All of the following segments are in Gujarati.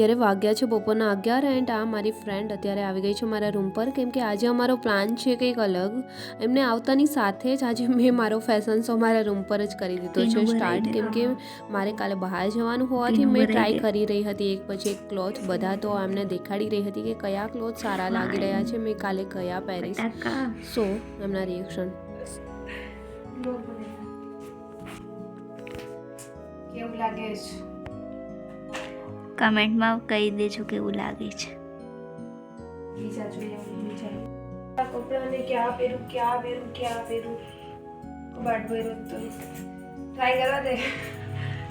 અત્યારે વાગ્યા છે બપોરના અગિયાર એન્ડ આ મારી ફ્રેન્ડ અત્યારે આવી ગઈ છે મારા રૂમ પર. કેમ કે આજે અમારો પ્લાન છે કંઈક અલગ. એમને આવતાની સાથે જ આજે મેં મારો ફેશન શો મારા રૂમ પર જ કરી દીધો છે સ્ટાર્ટ કેમ કે મારે કાલે બહાર જવાનું હોવાથી મેં ટ્રાય કરી રહી હતી એક પછી એક ક્લોથ બધા તો એમને દેખાડી રહી હતી કે કયા ક્લોથ સારા લાગી રહ્યા છે. મેં કાલે કયા પહેરીશ. સો એમના રિએક્શન કેવું લાગે છે? કમેન્ટમાં કહી દેજો કેવું લાગે છે બીજા જોઈએ બીજા આ કપડાને ક્યાં પહેરું ક્યાં પહેરું ક્યાં પહેરું કબાટ ભર્યો તો ટ્રાય કરવા દે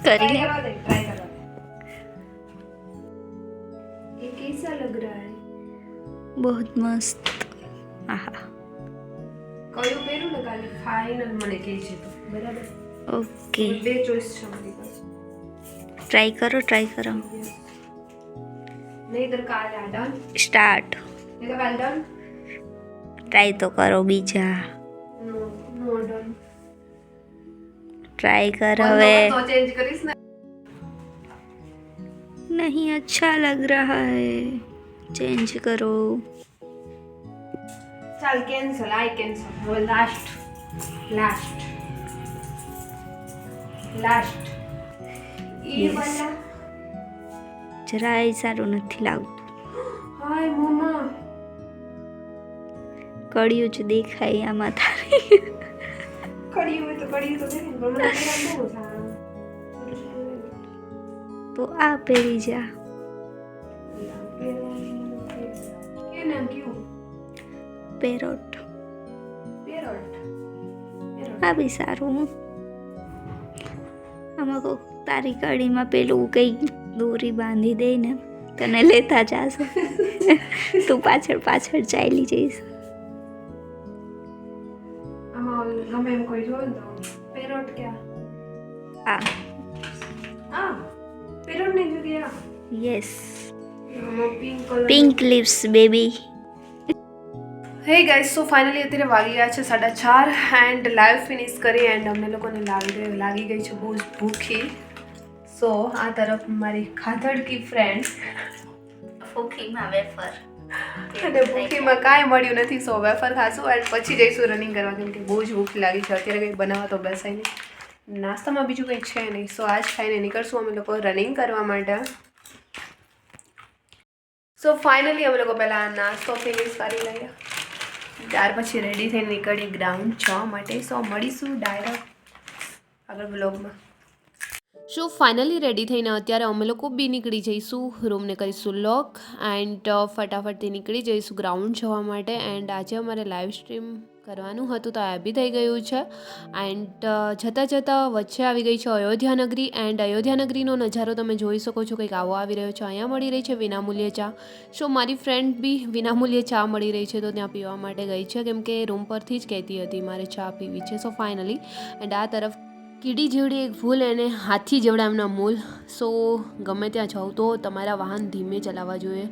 કરી ट्राई લે करवा दे ट्राई करवा दे ये कैसा लग रहा है બહુ મસ્ત આહા કયું પહેરું ને કાલે ફાઇનલ મને કહે છે તો બરાબર ઓકે બે ચોઈસ છે મારી પાસે ટ્રાય કરો ટ્રાય કરો નહીં તો કાલે આ ડન स्टार्ट ट्राई तो करो बीजा। ट्राई कर हवे। नहीं अच्छा लग रहा है। चेंज करो। चल कैंसिल आई कैंसिल लास्ट लास्ट लास्ट ये वाला જરાય સારું નથી લાગતું. હાય મમ્મા કડિયું જ દેખાય આમાં તારી. તો આ પહેરી જા. કે નામ કયું? પેરોટ. આ બી સારું. આમાં કોક તારી કડીમાં પેલું કંઈ દોરી બાંધી દઈને તને લેતા જાશે. તું પાછળ પાછળ ચાલી જઈશ. આમાં ગમે એમ કોઈ જોયું તો પેરોટ ક્યાં? આ. આ પેરોટની જગ્યા yes pink pink lips baby hey guys so finally અત્યારે વાગી ગયા છે સાડા ચાર એન્ડ લાઈવ ફિનિશ કરી એન્ડ અમને લોકોને લાગી લાગી ગઈ છે બહુ જ ભૂખી. સો આ તરફ મારી ખાધડકી ફ્રેન્ડ ફૂકીમાં વેફર. અને ભૂખીમાં કાંઈ મળ્યું નથી સો વેફર ખાશું એન્ડ પછી જઈશું રનિંગ કરવા કેમ કે બહુ જ ભૂખ લાગી છે. અત્યારે કંઈ બનાવવા તો બેસાય નહીં. નાસ્તામાં બીજું કંઈ છે નહીં. સો આજ ખાઈને નીકળશું અમે લોકો રનિંગ કરવા માટે. સો ફાઇનલી અમે લોકો પહેલાં નાસ્તો ફિનિશ કરી લઈએ. ત્યાર પછી રેડી થઈને નીકળીએ ગ્રાઉન્ડ જવા માટે. સો મળીશું ડાયરેક્ટ આગળ બ્લોગમાં શું ફાઇનલી રેડી થઈને અત્યારે અમે લોકો બી નીકળી જઈશું રૂમને કરીશું લોક એન્ડ ફટાફટથી નીકળી જઈશું ગ્રાઉન્ડ જવા માટે એન્ડ આજે અમારે લાઈવ સ્ટ્રીમ કરવાનું હતું તો આ બી થઈ ગયું છે એન્ડ જતાં જતાં વચ્ચે આવી ગઈ છે અયોધ્યા નગરી એન્ડ અયોધ્યા નગરીનો નજારો તમે જોઈ શકો છો કંઈક આવો આવી રહ્યો છે. અહીંયા મળી રહી છે વિનામૂલ્યે ચા. સો મારી ફ્રેન્ડ બી વિનામૂલ્યે ચા મળી રહી છે તો ત્યાં પીવા માટે ગઈ છે કેમ કે રૂમ પરથી જ કહેતી હતી મારે ચા પીવી છે. સો ફાઇનલી એન્ડ આ તરફ કીડી જેવડી એક ભૂલ એને હાથી જેવડા એમના મૂલ. સો ગમે ત્યાં જાઓ તો તમારા વાહન ધીમે ચલાવવા જોઈએ.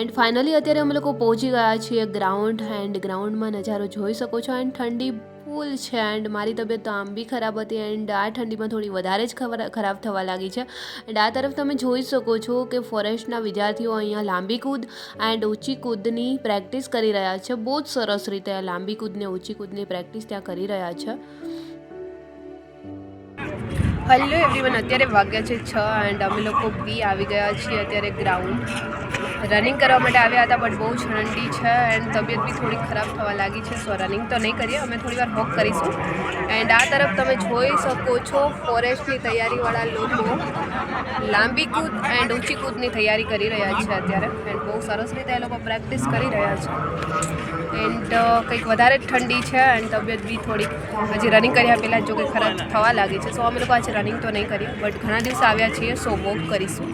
એન્ડ ફાઇનલી અત્યારે અમે લોકો પહોંચી ગયા છીએ ગ્રાઉન્ડ એન્ડ ગ્રાઉન્ડમાં નજારો જોઈ શકો છો. એન્ડ ઠંડી ફૂલ છે એન્ડ મારી તબિયત તો આમ બી ખરાબ હતી. એન્ડ આ ઠંડીમાં થોડી વધારે જ ખરાબ થવા લાગી છે. એન્ડ આ તરફ તમે જોઈ શકો છો કે ફોરેસ્ટના વિદ્યાર્થીઓ અહીંયા લાંબી કૂદ એન્ડ ઊંચી કૂદની પ્રેક્ટિસ કરી રહ્યા છે. બહુ જ સરસ રીતે લાંબી કૂદને ઊંચી કૂદની પ્રેક્ટિસ ત્યાં કરી રહ્યા છે. હેલો એવરીવન અત્યારે વાગ્યા છે છ એન્ડ અમે લોકો બી આવી ગયા છીએ અત્યારે ગ્રાઉન્ડ રનિંગ કરવા માટે આવ્યા હતા બટ બહુ ઠંડી છે એન્ડ તબિયત બી થોડી ખરાબ થવા લાગી છે સો રનિંગ તો નહીં કરીએ, અમે થોડી વાર વોક કરીશું. એન્ડ આ તરફ તમે જોઈ શકો છો ફોરેસ્ટની તૈયારીવાળા લોકો લાંબી કૂદ એન્ડ ઊંચી કૂદની તૈયારી કરી રહ્યા છે અત્યારે. એન્ડ બહુ સરસ રીતે એ લોકો પ્રેક્ટિસ કરી રહ્યા છે. એન્ડ કંઈક વધારે ઠંડી છે એન્ડ તબિયત બી થોડીક હજી રનિંગ કર્યા પહેલાં જો કંઈ ખરાબ થવા લાગી છે. સો અમે લોકો આજે રનિંગ તો નહીં કરીએ બટ ઘણા દિવસ આવ્યા છીએ, સો વોક કરીશું.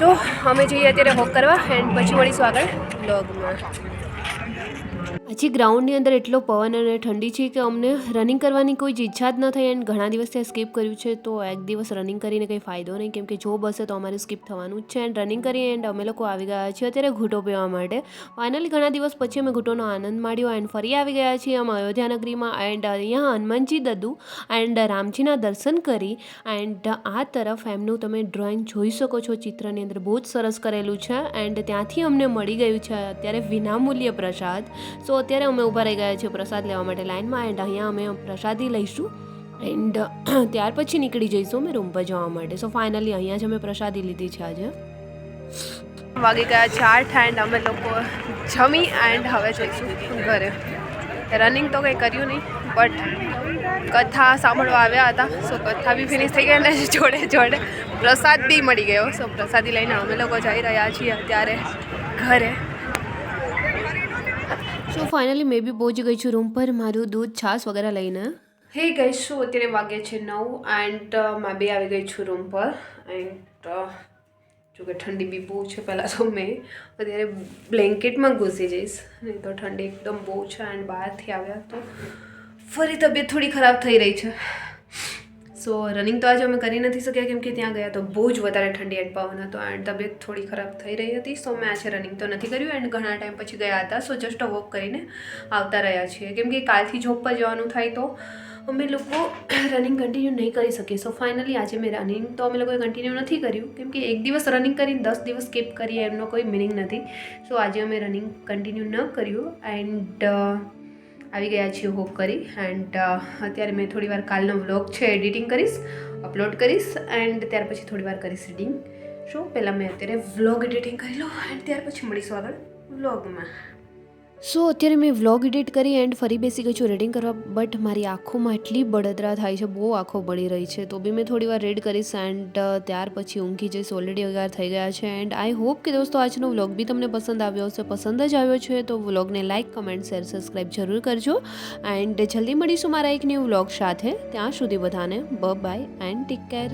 સો અમે જઈએ અત્યારે વોક કરવા એન્ડ પછી મળીશું આગળ બ્લોગમાં હજી ગ્રાઉન્ડની અંદર એટલો પવન અને ઠંડી છે કે અમને રનિંગ કરવાની કોઈ જ ઈચ્છા જ ન થઈ એન્ડ ઘણા દિવસથી સ્કીપ કર્યું છે, તો એક દિવસ રનિંગ કરીને કંઈ ફાયદો નહીં, કેમ કે જોબ હશે તો અમારે સ્કીપ થવાનું જ છે એન્ડ રનિંગ કરી એન્ડ અમે લોકો આવી ગયા છીએ અત્યારે ઘૂંટો પીવા માટે. ફાઇનલી ઘણા દિવસ પછી અમે ઘૂંટોનો આનંદ માણ્યો એન્ડ ફરી આવી ગયા છીએ અમે અયોધ્યા નગરીમાં એન્ડ અહીંયા હનુમાનજી દદુ એન્ડ રામજીના દર્શન કરી એન્ડ આ તરફ એમનું તમે ડ્રોઈંગ જોઈ શકો છો, ચિત્રની અંદર બહુ જ સરસ કરેલું છે એન્ડ ત્યાંથી અમને મળી ગયું છે અત્યારે વિનામૂલ્ય પ્રસાદ. સો અત્યારે અમે ઊભા રહી ગયા છીએ પ્રસાદ લેવા માટે લાઈનમાં એન્ડ અહીંયા અમે પ્રસાદી લઈશું. એન્ડ ત્યાર પછી નીકળી જઈશું અમે રૂમ પર જવા માટે. સો ફાઇનલી અહીંયા જ અમે પ્રસાદી લીધી છે આજે. વાગી ગયા છે આઠ એન્ડ અમે લોકો જમી એન્ડ હવે જઈશું ઘરે. રનિંગ તો કંઈ કર્યું નહીં બટ કથા સાંભળવા આવ્યા હતા. સો કથા બી ફિનિશ થઈ ગઈ અને જોડે જોડે. પ્રસાદ બી મળી ગયો. સો પ્રસાદી લઈને અમે લોકો જઈ રહ્યા છીએ અત્યારે ઘરે. સો ફાઇનલી મે બી પહોંચી ગઈ છું રૂમ પર, મારું દૂધ, છાશ વગેરે લઈને. હે ગઈ શું અત્યારે વાગે છે નવ એન્ડ મેં બી આવી ગઈ છું રૂમ પર. એન્ડ જો કે ઠંડી બી બહુ છે પહેલાં તો મેં. અત્યારે બ્લેન્કેટમાં ઘૂસી જઈશ. નહીં તો ઠંડી એકદમ બહુ છે. એન્ડ બહારથી આવ્યા તો ફરી તબિયત થોડી ખરાબ થઈ રહી છે. સો રનિંગ તો આજે અમે કરી નથી શક્યા કેમ કે ત્યાં ગયા તો બહુ જ વધારે ઠંડી પવન હતો એન્ડ તબિયત થોડી ખરાબ થઈ રહી હતી. સો મેં આજે રનિંગ તો નથી કર્યું એન્ડ ઘણા ટાઈમ પછી ગયા હતા. સો જસ્ટ વોક કરીને આવતા રહ્યા છીએ. કેમ કે કાલથી જોબ પર જવાનું થાય તો અમે લોકો રનિંગ કન્ટિન્યુ નહીં કરી શકીએ. સો ફાઇનલી આજે મેં રનિંગ તો અમે લોકોએ કન્ટિન્યુ નથી કર્યું. કેમ કે એક દિવસ રનિંગ કરીને દસ દિવસ સ્કીપ કરીએ એમનો કોઈ મિનિંગ નથી. સો આજે અમે રનિંગ કન્ટિન્યુ ન કર્યું એન્ડ આવી ગયા છીએ હોપ કરી એન્ડ અત્યારે મેં થોડી વાર કાલનો વ્લોગ છે એડિટિંગ કરીશ અપલોડ કરીશ એન્ડ ત્યાર પછી થોડી વાર કરીશ રીડિંગ શો પહેલાં મેં અત્યારે વ્લોગ એડિટિંગ કરી લઉં એન્ડ ત્યાર પછી મળીશું આગળ વ્લોગમાં સો અત્યારે મેં વ્લોગ એડિટ કરી એન્ડ ફરી બેસી ગઈ છું રીડિંગ કરવા બટ મારી આંખોમાં એટલી બળતરા થાય છે, બહુ આંખો બળી રહી છે. તો બી મેં થોડી વાર રીડ કરીશ એન્ડ ત્યાર પછી ઊંઘી જઈશ. ઓલરેડી અગાર થઈ ગયા છે એન્ડ આઈ હોપ કે દોસ્તો આજનો વ્લોગ બી તમને પસંદ આવ્યો હશે. પસંદ જ આવ્યો છે તો વ્લોગને લાઇક કમેન્ટ શેર સબસ્ક્રાઈબ જરૂર કરજો. એન્ડ જલ્દી મળીશું મારા એક ન્યૂ વ્લોગ સાથે. ત્યાં સુધી બધાને બ બાય એન્ડ ટેક કેર